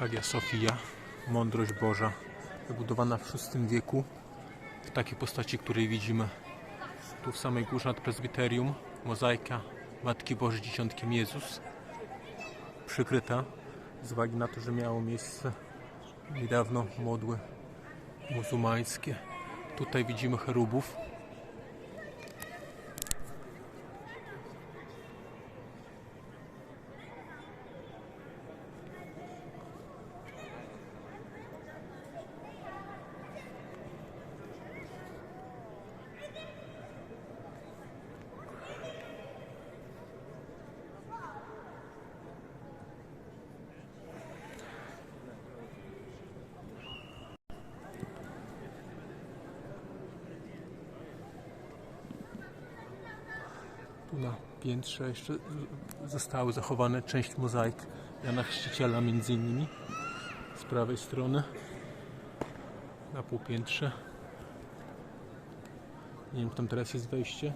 Hagia Sofia, mądrość Boża, wybudowana w VI wieku w takiej postaci, której widzimy tu w samej górze nad prezbiterium. Mozaika Matki Bożej Dziesiątkiem Jezus, przykryta z uwagi na to, że miało miejsce niedawno modły muzułmańskie. Tutaj widzimy cherubów. Tu na piętrze jeszcze zostały zachowane część mozaik Jana Chrzciciela między innymi z prawej strony na półpiętrze. Nie wiem, tam teraz jest wejście.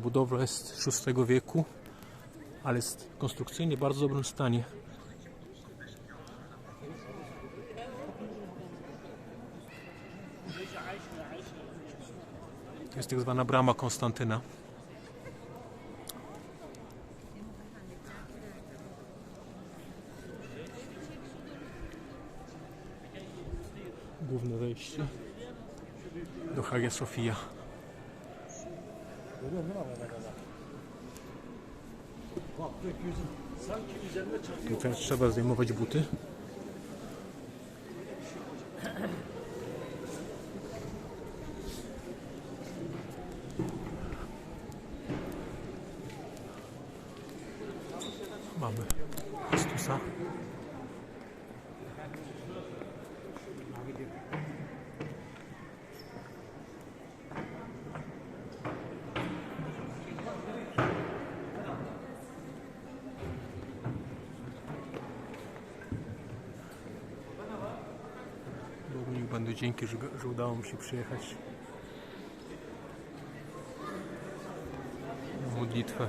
Budowla jest z VI wieku, ale jest konstrukcyjnie w bardzo dobrym stanie. To jest tak zwana brama Konstantyna. Główne wejście do Hagia Sofia. Tu teraz trzeba zdejmować buty. Mamy Chrystusa. Będą dzięki, że, że udało mi się przyjechać na modlitwę.